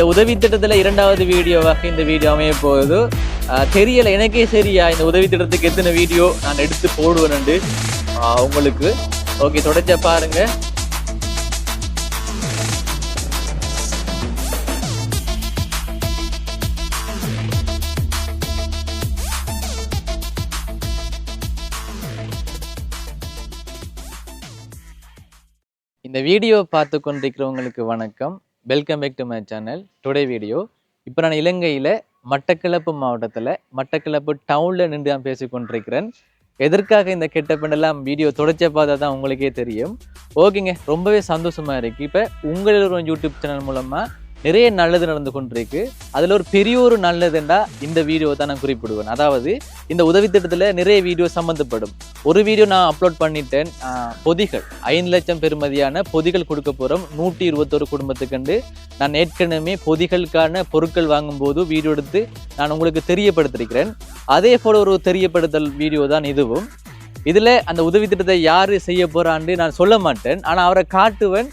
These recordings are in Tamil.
இந்த உதவி திட்டத்தில் இரண்டாவது வீடியோவாக இந்த வீடியோ அமைய போகுது. தெரியலை தெரியல எனக்கே சரியா? இந்த உதவி திட்டத்துக்கு எத்தனை வீடியோ நான் எடுத்து போடுவேன்ண்டு? உங்களுக்கு. ஓகே தொடர்ச்சியா பாருங்க. இந்த வீடியோ பார்த்து கொண்டிருக்கிறவங்களுக்கு வணக்கம். Welcome back to my channel today video இப்போ நான் இலங்கையில் மட்டக்கிளப்பு மாவட்டத்தில் மட்டக்கிளப்பு டவுனில் நின்று நான் பேசி கொண்டிருக்கிறேன். எதற்காக இந்த கெட்ட பெண்ணெல்லாம் வீடியோ தொடச்ச பார்த்தா தான் உங்களுக்கே தெரியும். ஓகேங்க ரொம்பவே சந்தோஷமாக இருக்குது இப்போ உங்களில் ஒரு யூடியூப் சேனல் மூலமாக நிறைய நல்லது நடந்து கொண்டிருக்கு. அதில் ஒரு பெரிய ஒரு நல்லதுண்டா இந்த வீடியோ தான் நான் குறிப்பிடுவேன். அதாவது இந்த உதவி திட்டத்தில் நிறைய வீடியோ சம்மந்தப்படும் ஒரு வீடியோ நான் அப்லோட் பண்ணிட்டேன் பொதிகள். ஐந்து லட்சம் பெறுமதியான பொதிகள் கொடுக்க போகிறோம் நூற்றி இருபத்தொரு குடும்பத்துக்கண்டு. நான் ஏற்கனவே பொதிகளுக்கான பொருட்கள் வாங்கும்போது வீடியோ எடுத்து நான் உங்களுக்கு தெரியப்படுத்திருக்கிறேன். அதே போல் ஒரு தெரியப்படுத்தல் வீடியோ தான் இதுவும். இதில் அந்த உதவி திட்டத்தை யார் செய்ய போகிறான்னு நான் சொல்ல மாட்டேன். ஆனால் அவரை காட்டுவேன்.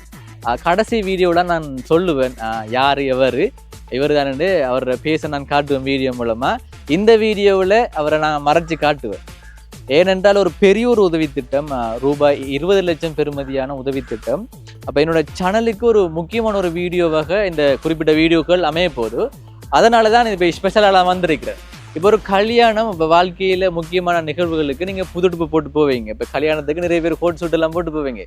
கடைசி வீடியோவில் நான் சொல்லுவேன். யார் எவர்? இவர் தானே அவரை பேச நான் காட்டுவேன் வீடியோ மூலமாக இந்த வீடியோவில் அவரை நான் மறைச்சு காட்டுவேன். ஏனென்றால் ஒரு பெரிய ஒரு உதவி திட்டம் ரூபாய் இருபது லட்சம் பெறுமதியான உதவி திட்டம் அப்போ என்னோட சேனலுக்கு ஒரு முக்கியமான ஒரு வீடியோவாக இந்த குறிப்பிட்ட வீடியோக்கள் அமைய போகுது அதனால தான் இப்போ ஸ்பெஷலாக வந்திருக்கிறேன் இப்போ ஒரு கல்யாணம் இப்போ வாழ்க்கையில் முக்கியமான நிகழ்வுகளுக்கு நீங்கள் புதுடுப்பு போட்டு போவீங்க. இப்போ கல்யாணத்துக்கு நிறைய பேர் கோட் சூட் எல்லாம் போட்டு போவீங்க.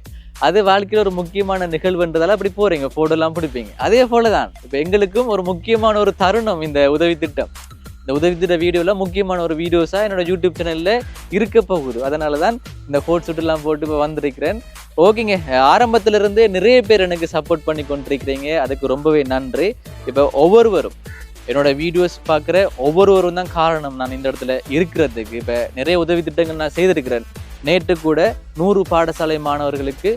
அது வாழ்க்கையில் ஒரு முக்கியமான நிகழ்வுன்றதால அப்படி போகிறீங்க ஃபோட்டோலாம் எல்லாம் பிடிப்பீங்க. அதே போல தான் இப்போ எங்களுக்கும் ஒரு முக்கியமான ஒரு தருணம் இந்த உதவி திட்டம். இந்த உதவி திட்ட வீடியோவில் முக்கியமான ஒரு வீடியோஸாக என்னோட யூடியூப் சேனலில் இருக்க போகுது. அதனால தான் இந்த கோட் ஷூட்டெல்லாம் போட்டு இப்போ வந்திருக்கிறேன். ஓகேங்க ஆரம்பத்திலிருந்தே நிறைய பேர் எனக்கு சப்போர்ட் பண்ணி கொண்டிருக்கிறீங்க. அதுக்கு ரொம்பவே நன்றி. இப்போ ஒவ்வொருவரும் என்னோட வீடியோஸ் பார்க்குற ஒவ்வொருவரும் தான் காரணம் நான் இந்த இடத்துல இருக்கிறதுக்கு. இப்போ நிறைய உதவி திட்டங்கள் நான் செய்திருக்கிறேன். நேற்று கூட நூறு பாடசாலை மாணவர்களுக்கு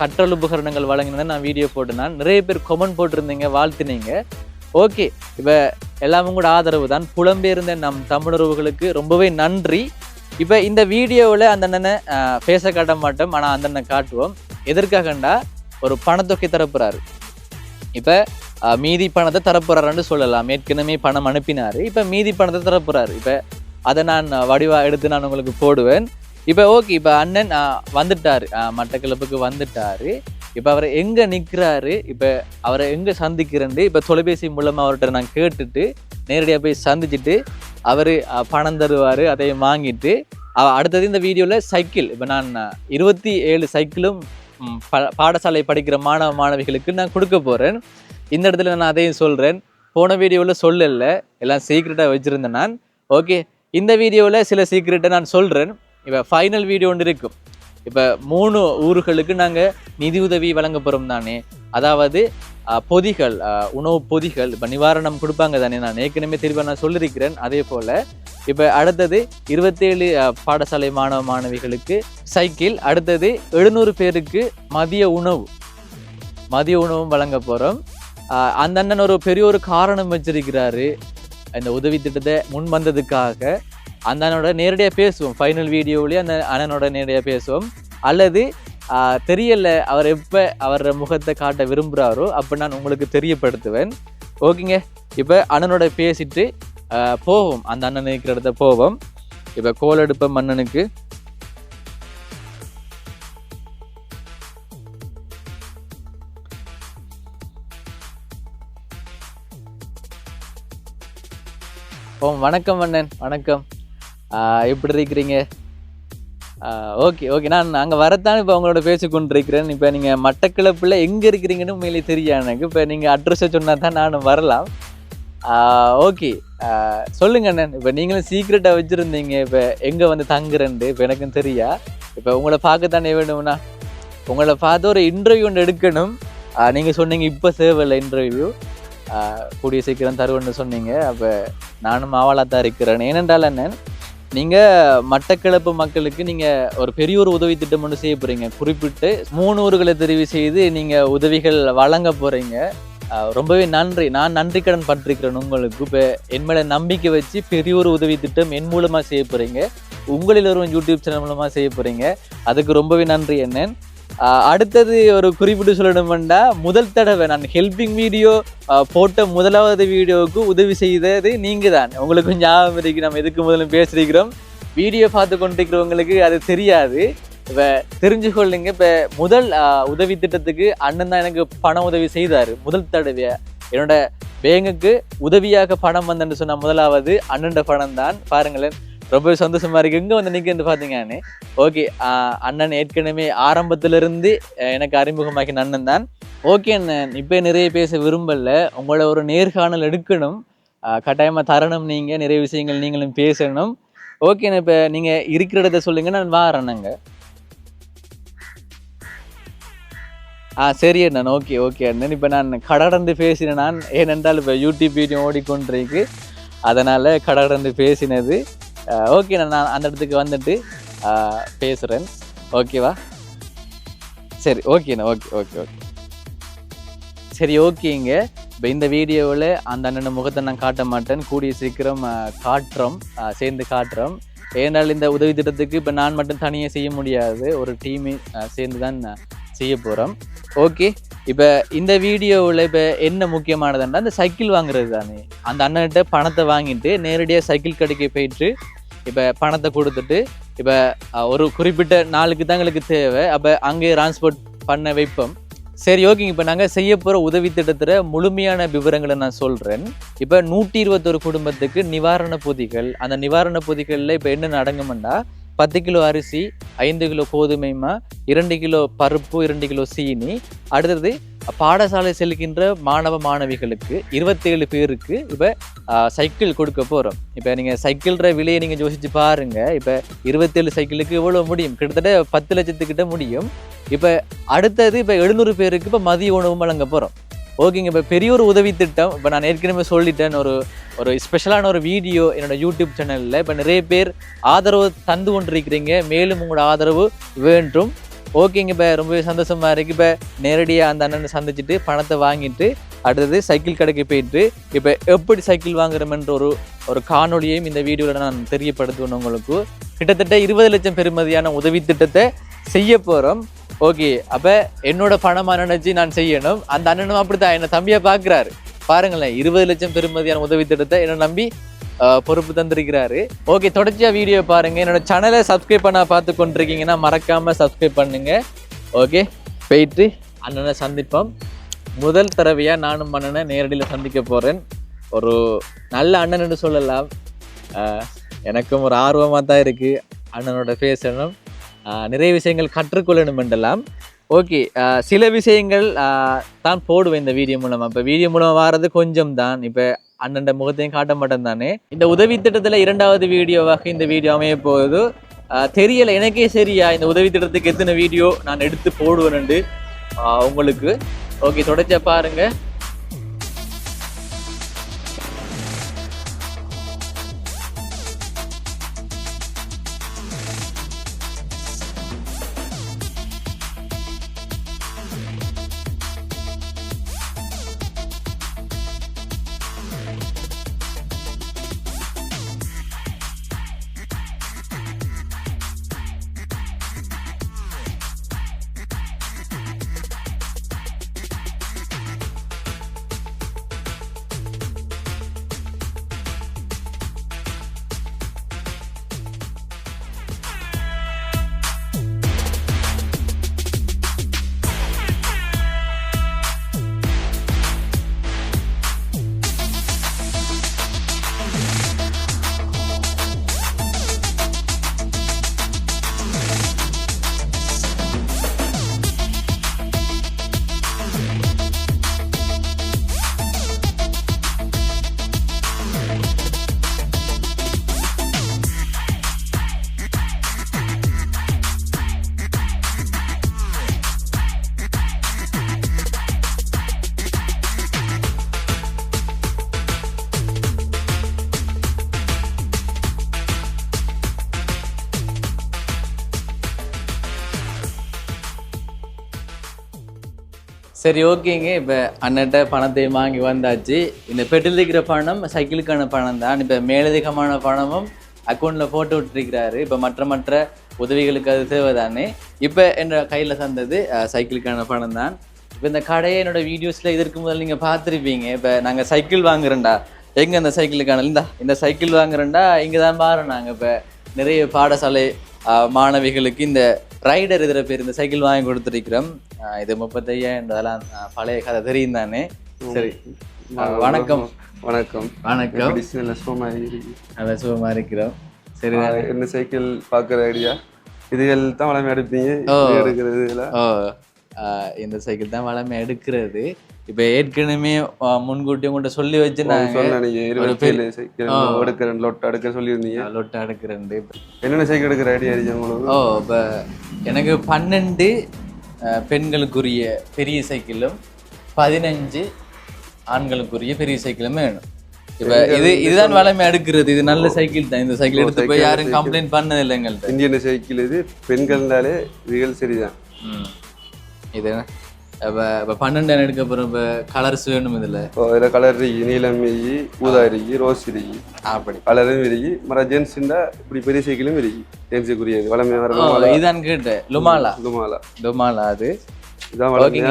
கற்றல் உபகரணங்கள் வழங்கினதை நான் வீடியோ போட்டு நான் நிறைய பேர் கொமெண்ட் போட்டிருந்தீங்க வாழ்த்தினீங்க. ஓகே இப்போ எல்லாமும் கூட ஆதரவு தான். புலம்பெயர்ந்த நம் தமிழர்வுகளுக்கு ரொம்பவே நன்றி. இப்போ இந்த வீடியோவில் அந்த அண்ணனை பேச காட்ட மாட்டோம் ஆனால் அந்த அண்ணன் காட்டுவோம். எதற்காகண்டா? ஒரு பணத்தொகை தரப்புறாரு. இப்போ மீதி பணத்தை தரப்போறாருன்னு சொல்லலாம். ஏற்கனவே பணம் அனுப்பினார். இப்போ மீதி பணத்தை தரப்போறாரு. இப்போ அதை நான் வடிவா எடுத்து நான் உங்களுக்கு போடுவேன். இப்போ ஓகே இப்போ அண்ணன் வந்துட்டார். வந்துட்டாரு ஆஹ், வந்துட்டாரு. இப்போ அவர் எங்கே நிற்கிறாரு இப்போ அவரை எங்கே சந்திக்கிறேன்னு இப்போ தொலைபேசி மூலமாக அவர்கிட்ட நான் கேட்டுட்டு நேரடியாக போய் சந்திச்சுட்டு அவர் பணம் தருவார் அதை வாங்கிட்டு அடுத்தது இந்த வீடியோவில் சைக்கிள். இப்போ நான் இருபத்தி ஏழு சைக்கிளும் ப- பாடசாலை படிக்கிற மாணவ மாணவிகளுக்கு நான் கொடுக்க போகிறேன் இந்த இடத்துல நான் அதையும் சொல்கிறேன் போன வீடியோவில் சொல்லல. எல்லாம் சீக்ரெட்டாக வச்சுருந்தேன் நான். ஓகே இந்த வீடியோவில் சில சீக்ரெட்டை நான் சொல்கிறேன் இப்போ ஃபைனல் வீடியோ ஒன்று இருக்கும். இப்போ மூணு ஊர்களுக்கு நாங்கள் நிதியுதவி வழங்க போகிறோம் தானே. அதாவது பொதிகள் உணவு பொதிகள் இப்போ நிவாரணம் கொடுப்பாங்க தானே. நான் ஏற்கனவே திரும்ப நான் சொல்லியிருக்கிறேன். அதே போல் இப்போ அடுத்தது இருபத்தேழு பாடசாலை மாணவ மாணவிகளுக்கு சைக்கிள் அடுத்தது எழுநூறு பேருக்கு மதிய உணவு. மதிய உணவும் வழங்க போகிறோம் அந்த அண்ணன் ஒரு பெரிய ஒரு காரணம் வச்சிருக்கிறாரு. இந்த உதவி திட்டத்தை முன் வந்ததுக்காக. அந்த அண்ணனோட நேரடியாக பேசுவோம். ஃபைனல் வீடியோவிலேயே அந்த அண்ணனோட நேரடியாக பேசுவோம். அல்லது தெரியலை தெரியல அவர் எப்போ அவர் முகத்தை காட்ட விரும்புகிறாரோ அப்போ நான் உங்களுக்கு தெரியப்படுத்துவேன். ஓகேங்க. இப்போ அண்ணனோட பேசிட்டு போவோம். அந்த அண்ணன் இருக்கிற இடத்த போவோம். இப்போ கோல் எடுப்ப மன்னனுக்கு ஓ வணக்கம் அண்ணன் வணக்கம். எப்படி இருக்கிறீங்க? ஓகே ஓகே நான் அங்கே வரத்தான் இப்போ உங்களோட பேசி கொண்டிருக்கிறேன். இப்போ நீங்கள் மட்டக்கிழப்பில் எங்கே இருக்கிறீங்கன்னு உண்மையிலே தெரியும் எனக்கு. இப்போ நீங்கள் அட்ரஸை சொன்னால் தான் நானும் வரலாம். ஓகே சொல்லுங்க அண்ணன். இப்போ நீங்களும் சீக்ரெட்டாக வச்சுருந்தீங்க. இப்போ எங்கே வந்து தங்குறேன்ட்டு இப்போ எனக்கும் தெரியா? இப்போ உங்களை பார்க்கத்தானே வேணும்னா? உங்களை பார்த்து ஒரு இன்டர்வியூ ஒன்று எடுக்கணும். நீங்கள் சொன்னீங்க இப்போ தேவையில்லை இன்டர்வியூ கூடிய சீக்கிரம் தருவேன்னு சொன்னீங்க. அப்போ நானும் ஆவலாக தான் இருக்கிறேன். ஏனென்றால் என்ன நீங்கள் மட்டக்களப்பு மக்களுக்கு நீங்கள் ஒரு பெரிய ஒரு உதவி திட்டம் ஒன்று செய்ய போகிறீங்க குறிப்பிட்டு மூணு ஊர்களை தெரிவு செய்து நீங்கள் உதவிகள் வழங்க போகிறீங்க ரொம்பவே நன்றி. நான் நன்றி கடன் பட்டிருக்கிறேன் உங்களுக்கு. இப்போ என் மேலே நம்பிக்கை வச்சு பெரிய ஒரு உதவி திட்டம் என் மூலமாக செய்ய போகிறீங்க உங்களில் ஒரு யூடியூப் சேனல் மூலமாக செய்ய போகிறீங்க அதுக்கு ரொம்பவே நன்றி என்னன் அடுத்தது ஒரு குறிப்பிட்டு சொல்லணும்னா முதல் தடவை நான் ஹெல்பிங் வீடியோ போட்ட முதலாவது வீடியோவுக்கு உதவி செய்தது நீங்கள் தான் உங்களுக்கு ஞாபகம் இருக்கு நம்ம எதுக்கு முதலும் பேசியிருக்கிறோம் வீடியோ பார்த்து கொண்டிருக்கிறவங்களுக்கு அது தெரியாது. இப்போ தெரிஞ்சு கொள்ளுங்க இப்போ முதல் உதவி திட்டத்துக்கு அண்ணன் தான் எனக்கு பண உதவி செய்தார் முதல் தடவை என்னோட பேங்குக்கு உதவியாக பணம் வந்தேன்னு சொன்ன முதலாவது அண்ணன் பணம் தான் பாருங்களேன் ரொம்ப சந்தோஷமா இருக்கு. இங்கே வந்து நிற்கிறது பார்த்தீங்கன்னு ஓகே அண்ணன் ஏற்கனவே ஆரம்பத்திலிருந்து எனக்கு அறிமுகமாக்கின அண்ணன் தான். ஓகே அண்ணன் இப்போ நிறைய பேச விரும்பல. உங்களோட ஒரு நேர்காணல் எடுக்கணும். கட்டாயமாக கட்டாயமா தரணும் நீங்க நிறைய விஷயங்கள் நீங்களும் பேசணும். ஓகே இப்போ நீங்க இருக்கிற இடத்த சொல்லுங்க நான் வாரேனுங்க ஆ சரி அண்ணன் ஓகே ஓகே அண்ணன் இப்போ நான் கடந்து பேசினேன் நான். ஏனென்றால் இப்போ யூடியூப் வீடியோ ஓடிக்கொண்டிருக்கு. அதனால் கடந்து பேசினது. ஓகே நான் அந்த இடத்துக்கு வந்துட்டு பேசுகிறேன் ஓகேவா சரி ஓகேண்ணா ஓகே ஓகே ஓகே சரி ஓகேங்க இப்போ இந்த வீடியோவில் அந்த அண்ணன் முகத்தை நான் காட்ட மாட்டேன். கூடிய சீக்கிரம் காட்டுறோம் சேர்ந்து காட்டுறோம். ஏனால் இந்த உதவி திட்டத்துக்கு இப்போ நான் மட்டும் தனியாக செய்ய முடியாது. ஒரு டீமை சேர்ந்து தான் நான் செய்ய போகிறோம் ஓகே இப்போ இந்த வீடியோவில் இப்போ என்ன முக்கியமானதுன்னா அந்த சைக்கிள் வாங்குறது தானே. அந்த அண்ணன்கிட்ட பணத்தை வாங்கிட்டு நேரடியாக சைக்கிள் கடைக்கு போயிட்டு இப்போ பணத்தை கொடுத்துட்டு இப்போ ஒரு குறிப்பிட்ட நாளுக்கு தான் எங்களுக்கு தேவை. அப்போ அங்கே டிரான்ஸ்போர்ட் பண்ண வைப்போம். சரி ஓகேங்க. இப்போ நாங்கள் செய்ய போகிற உதவி திட்டத்தில் முழுமையான விவரங்களை நான் சொல்கிறேன் இப்போ நூற்றி இருபத்தொரு குடும்பத்துக்கு நிவாரண பொதிகள் அந்த நிவாரண பொதிகளில் இப்போ என்ன நடங்குமெண்டா பத்து கிலோ அரிசி ஐந்து கிலோ கோதுமைமா இரண்டு கிலோ பருப்பு இரண்டு கிலோ சீனி. அடுத்தது பாடசாலை செல்கின்ற மாணவ மாணவிகளுக்கு இருபத்தேழு பேருக்கு இப்போ சைக்கிள் கொடுக்க போகிறோம் இப்போ நீங்கள் சைக்கிள்ற விலையை நீங்கள் யோசிச்சு பாருங்கள் இப்போ இருபத்தேழு சைக்கிளுக்கு எவ்வளோ முடியும்? கிட்டத்தட்ட பத்து லட்சத்துக்கிட்ட முடியும். இப்போ அடுத்தது இப்போ எழுநூறு பேருக்கு இப்போ மதிய உணவு வழங்க போகிறோம் ஓகேங்க இப்போ பெரிய ஒரு உதவி திட்டம். இப்போ நான் ஏற்கனவே சொல்லிட்டேன் ஒரு ஒரு ஸ்பெஷலான ஒரு வீடியோ என்னோடய யூடியூப் சேனலில் இப்போ நிறைய பேர் ஆதரவு தந்து கொண்டிருக்கிறீங்க. மேலும் உங்களோட ஆதரவு வேண்டும். ஓகேங்க இப்போ ரொம்பவே சந்தோஷமாக இருக்குது இப்போ நேரடியாக அந்த அண்ணனை சந்திச்சுட்டு பணத்தை வாங்கிட்டு அடுத்தது சைக்கிள் கடைக்கு போயிட்டு இப்போ எப்படி சைக்கிள் வாங்குறோமென்ற ஒரு ஒரு காணொளியையும் இந்த வீடியோவில் நான் தெரியப்படுத்துவேன் உங்களுக்கு. கிட்டத்தட்ட இருபது லட்சம் பெறுமதியான உதவி திட்டத்தை செய்ய போகிறோம் ஓகே அப்போ என்னோட பணமாக நினைச்சு நான் செய்யணும். அந்த அண்ணனும் அப்படித்தான் என்னை தம்பியை பார்க்குறாரு பாருங்களேன் இருபது லட்சம் பெறுமதியான உதவி திட்டத்தை என்னை நம்பி பொறுப்பு தந்திருக்கிறாரு. ஓகே தொடர்ச்சியாக வீடியோ பாருங்கள் என்னோட சேனலை சப்ஸ்கிரைப் பண்ண பார்த்து கொண்டிருக்கீங்கன்னா மறக்காமல் சப்ஸ்கிரைப் பண்ணுங்கள் ஓகே போயிட்டு அண்ணனை சந்திப்போம். முதல் தடவையாக நானும் அண்ணனை நேரடியில் சந்திக்க போகிறேன் ஒரு நல்ல அண்ணன் சொல்லலாம். எனக்கும் ஒரு ஆர்வமாக தான் இருக்குது அண்ணனோட பேசணும் நிறைய விஷயங்கள் கற்றுக்கொள்ளணும் என்றெல்லாம் ஓகே சில விஷயங்கள் தான் போடுவேன் இந்த வீடியோ மூலமாக இப்போ வீடியோ மூலமாக வர்றது கொஞ்சம் தான் இப்போ அண்ணன் முகத்தையும் காட்ட மாட்டேன் தானே இந்த உதவி திட்டத்தில் இரண்டாவது வீடியோவாக இந்த வீடியோ அமைய போகுது தெரியலை எனக்கே சரியா. இந்த உதவி திட்டத்துக்கு எத்தனை வீடியோ நான் எடுத்து போடுவேன்ண்டு உங்களுக்கு. ஓகே தொடர்ச்சியா பாருங்கள் சரி ஓகேங்க. இப்போ அண்ணட்ட பணத்தையும் வாங்கி வந்தாச்சு. இந்த பெட்டில் இருக்கிற பணம் சைக்கிளுக்கான பணம் தான். இப்போ மேலதிகமான பணமும் அக்கௌண்ட்டில் போட்டு விட்டுருக்கிறாரு. இப்போ மற்ற மற்ற உதவிகளுக்கு அது தேவைதானே? இப்போ என்ற கையில் தந்தது சைக்கிளுக்கான பணம் தான். இப்போ இந்த கடையை என்னோட வீடியோஸில் இதற்கு முதல்ல நீங்கள் பார்த்துருப்பீங்க. இப்போ நாங்கள் சைக்கிள் வாங்குறேன்டா எங்கே அந்த சைக்கிளுக்கான இந்த இந்த சைக்கிள் வாங்குறோம்டா. இங்கே தான் பாரு நாங்கள் இப்போ. நிறைய பாடசாலை மாணவிகளுக்கு இந்த ரைடர் இதில் பேர் இந்த சைக்கிள் வாங்கி கொடுத்துருக்கிறோம். இது முப்பத்தையாயிரம் அதெல்லாம் அஹ், பழைய கதை தெரியும் தானே? சரி. வணக்கம். வணக்கம். வணக்கம். இருக்கு அதான் சுகமாக இருக்கிறோம். சரி என்ன சைக்கிள் பார்க்குற ஐடியா? இதுகள் தான் வளமை எடுப்பீங்க எடுக்கிறது இந்த சைக்கிள் தான் வளமை எடுக்கிறது. இப்போ ஏற்கனவே முன்கூட்டி உங்கள்கிட்ட சொல்லி வச்சு நாங்கள் சொன்ன நீங்க இருபத்தி ஏழு சைக்கிள் எடுக்கிறேன் லொட் எடுக்க சொல்லியிருந்தீங்க. லொட்டை எடுக்கிறேன் என்னென்ன சைக்கிள் எடுக்கிற ஐடியா இருக்கு உங்களுக்கு? ஓ இப்போ எனக்கு பன்னெண்டு பெண்களுக்குரிய பெரிய சைக்கிளும் பதினஞ்சு ஆண்களுக்குரிய பெரிய சைக்கிளும் வேணும். இப்போ இது இதுதான் வளமை எடுக்கிறது இது நல்ல சைக்கிள் தான். இந்த சைக்கிள் எடுத்து போய் யாரும் கம்ப்ளைண்ட் பண்ணதில்லை எங்கள்கிட்ட இந்தியன் சைக்கிள் இது பெண்கள்னாலே இதுகள் சரிதான். இது இப்போ இப்போ பன்னெண்டு எடுக்க இப்போ கலர்ஸ் வேணும் இதில். கலர் இருக்கு நீலம் இருக்கு ஊதா இருக்கு ரோஸ் இருக்கு. அப்படி. கலரும் இருக்கு. மர ஜென்ஸுண்டா இப்படி பெரிய சைக்கிளும் இருக்கு. ஜென்ஸுக்குரியது வளமை வர ஓ இதான் கேட்டேன். லுமாலா? இதுமாலா லுமாலா. அது.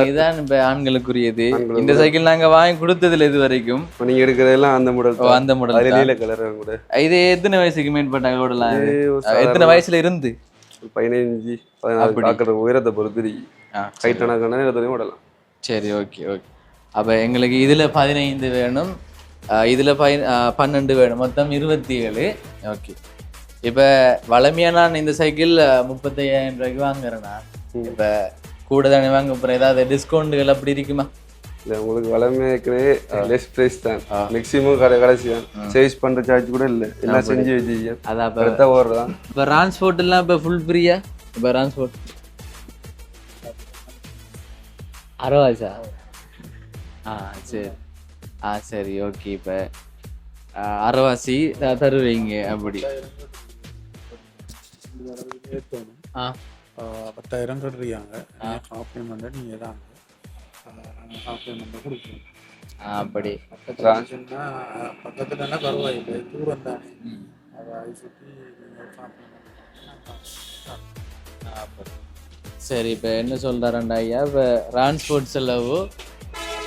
இதான் இப்போ ஆண்களுக்குரியது. இந்த சைக்கிள் நாங்க வாங்கி கொடுத்ததுல இது வரைக்கும். நீங்க எடுக்கிறதெல்லாம் அந்த மாடல் அந்த மாடல் நீல கலர் கூட இது எத்தனை வயசுக்கு மேற்பட்டாங்க ஓடலாம்? எத்தனை வயசுல இருந்து? பதினைஞ்சு பதினாறு பார்க்குற உயரத்தை பொறுத்து ஹைட்டான கண்ணா விடலாம். சரி ஓகே ஓகே. அப்ப எங்களுக்கு இதுல பதினைந்து வேணும் இதுல பதி பன்னெண்டு வேணும். மொத்தம் இருபத்தி ஏழு ஓகே. இப்ப வளமையா நான் இந்த சைக்கிள் முப்பத்தையாயிரம் ரூபாய்க்கு வாங்குறேன்னா இப்ப கூட தானே வாங்க போறேன். ஏதாவது டிஸ்கவுண்ட்டுகள் அப்படி இருக்குமா? இல்லை உங்களுக்கு வளமே இருக்கிறே லெஸ் ப்ரைஸ் தான். மேக்ஸிமம் கடை கடைசி தான் சேல்ஸ் பண்ணுற சார்ஜ் கூட இல்லை. எல்லாம் செஞ்சு வச்சுக்கீங்க அதான் இப்ப கரெக்டாக ஓடுறதான் இப்போ டிரான்ஸ்போர்ட் எல்லாம் இப்போ ஃபுல் ஃப்ரீயா இப்போ டிரான்ஸ்போர்ட் அறுபது ஆ சரி. ஆ சரி ஓகே இப்போ. அரைவாசி தருவீங்க அப்படி. ஆ. ஆஹ் பத்தாயிரம் கட்டுறீங்க. ஹாஃப் பேமெண்ட்டை நீங்கள் தான். நாங்கள் ஹாஃப் பேமெண்ட்டை கொடுப்போம் அப்படி. பக்கத்தில் பக்கத்துலன்னா பரவாயில்லை தூரம் தானே அதை சுற்றி அப்படி சரி இப்போ என்ன சொல்கிறாரண்டா ஐயா? இப்போ டிரான்ஸ்போர்ட் செலவு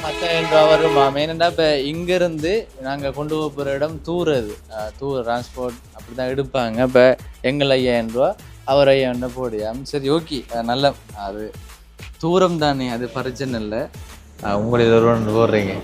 பத்தாயிரம் ரூபா வருமா? மெயினண்டா இப்போ இங்கேருந்து நாங்கள் கொண்டு போக போகிற இடம் தூரது அஹ், தூர டிரான்ஸ்போர்ட் அப்படி தான் எடுப்பாங்க. இப்போ எங்கள் ஐயாயிரம் ரூபா அவர் ஐயாயிரம் ரூபா போடியாம் சரி ஓகே. நல்ல அது தூரம் தானே அது பிரச்சனை இல்லை. உங்களுடைய ஒரு ஒன்று போடுறீங்க.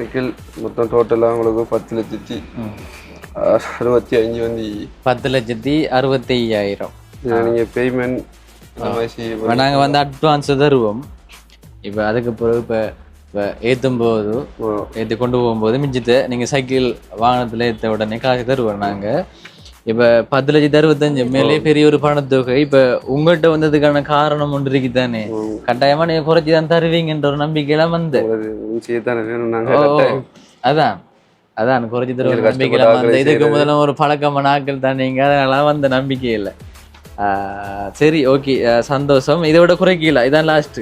சைக்கிள் மொத்தம் டோட்டலாக உங்களுக்கு பத்து லட்சத்தி அறுபத்தி அஞ்சு வந்து பத்து லட்சத்தி அறுபத்தி ஐயாயிரம் நீங்கள் பேமெண்ட் நாங்கள் வந்து அட்வான்ஸ் தருவோம் இப்போ அதுக்கு பிறகு இப்போ இப்போ ஏற்றும் போது ஏற்றி கொண்டு போகும்போது மிச்சத்தை நீங்கள் சைக்கிள் வாகனத்தில் ஏற்ற உடனே காசு தருவோம் நாங்கள் இப்போ பத்து லட்சத்தி அறுபத்தஞ்சு மேலே பெரிய ஒரு பணத்தொகை. இப்போ உங்கள்கிட்ட வந்ததுக்கான காரணம் ஒன்று இருக்குதானே? கட்டாயமா நீங்கள் குறைச்சி தான் தருவீங்கன்ற ஒரு நம்பிக்கையெல்லாம் வந்து. நாங்கள். அதான். அதான் குறைச்சி நீங்க நம்பிக்கையில கஷ்டப்பட்டு வந்து. இதுக்கு. முதல்ல ஒரு பழக்கமான ஆட்கள் தான் நீங்க. அதனால வந்த நம்பிக்கை இல்லை. சரி ஓகே. சந்தோஷம். இதை விட குறைக்கல இதான் லாஸ்ட்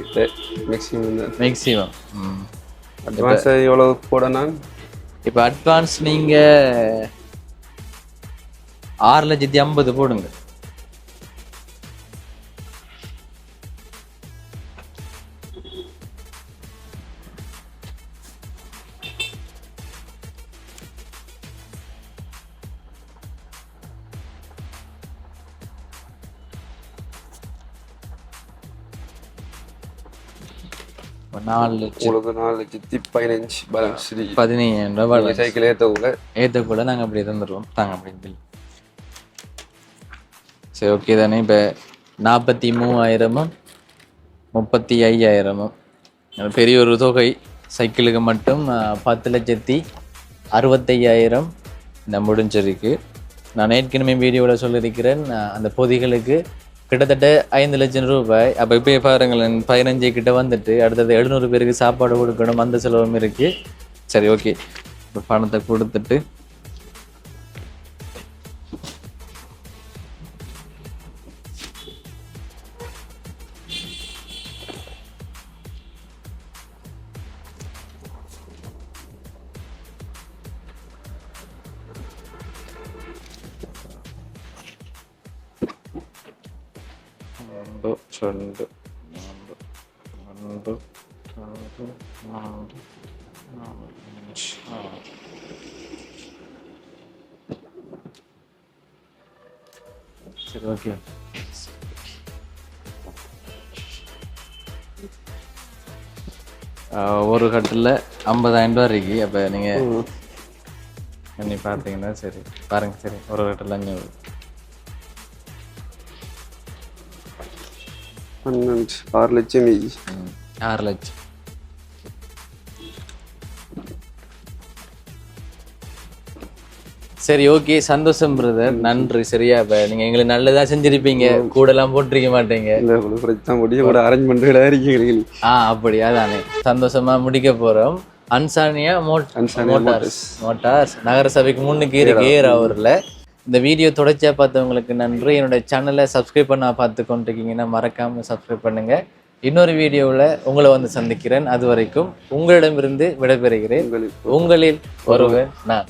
மேக்ஸிமம் மேக்ஸிமம் அட்வான்ஸ் எவ்வளோ போடணும்? இப்போ அட்வான்ஸ் நீங்க ஆறு லட்சத்தி ஐம்பது போடுங்க. நாலு லட்சம். நாலு லட்சத்தி பதினஞ்சு இருக்கு. பதினையாயிரம் ரூபாய் சைக்கிள் ஏற்றவங்க ஏற்ற கூட நாங்கள் அப்படி தந்துடுவோம் தாங்க அப்படின்னு சரி ஓகே தானே. இப்போ நாற்பத்தி மூவாயிரமும் முப்பத்தி ஐயாயிரமும். பெரிய ஒரு தொகை. சைக்கிளுக்கு மட்டும் பத்து லட்சத்தி அறுபத்தையாயிரம் இந்த முடிஞ்சிருக்கு. நான் ஏற்கனவே வீடியோவில் சொல்லியிருக்கிறேன் அந்த பொதிகளுக்கு கிட்டத்தட்ட ஐந்து லட்சம் ரூபாய். அப்போ இப்போ பாருங்களேன் பதினஞ்சு கிட்ட வந்துட்டு அடுத்தது எழுநூறு பேருக்கு சாப்பாடு கொடுக்கணும் அந்த செலவும் இருக்குது சரி ஓகே இப்போ பணத்தை கொடுத்துட்டு சரி ஓகே ஒரு கட்டில் ஐம்பதாயிரம் ரூபா இருக்கு. அப்போ நீங்கள் எண்ணி பார்த்தீங்கன்னா சரி. பாருங்க சரி. ஒரு கட்டில் அஞ்சூறு பன்னெண்டு ஆறு லட்சம். ஆறு லட்சம். சரி ஓகே சந்தோஷம் பிரதர் நன்றி. சரியா இப்ப நீங்க எங்களுக்கு நல்லதா செஞ்சிருப்பீங்க. கூட எல்லாம் போட்டிருக்க மாட்டீங்க. இல்லை கூட அரேஞ்ச்மெண்ட்டுகளாக இருக்கீங்க. ஆ அப்படி அதானே சந்தோஷமா முடிக்க போறோம். அன்சானியா மோட் மோட்டார்ஸ். மோட்டார்ஸ். நகரசபைக்கு முன்னுக்கு இருக்கு ஏராவூர்ல இந்த வீடியோ தொடர்ச்சியா பார்த்தவங்களுக்கு நன்றி. என்னோட சேனலை சப்ஸ்கிரைப் பண்ண பார்த்து கொண்டிருக்கீங்கன்னா மறக்காம சப்ஸ்கிரைப் பண்ணுங்க. இன்னொரு வீடியோவில் உங்களை வந்து சந்திக்கிறேன். அது வரைக்கும் உங்களிடமிருந்து விடைபெறுகிறேன். உங்களில் ஒருவன் நான்.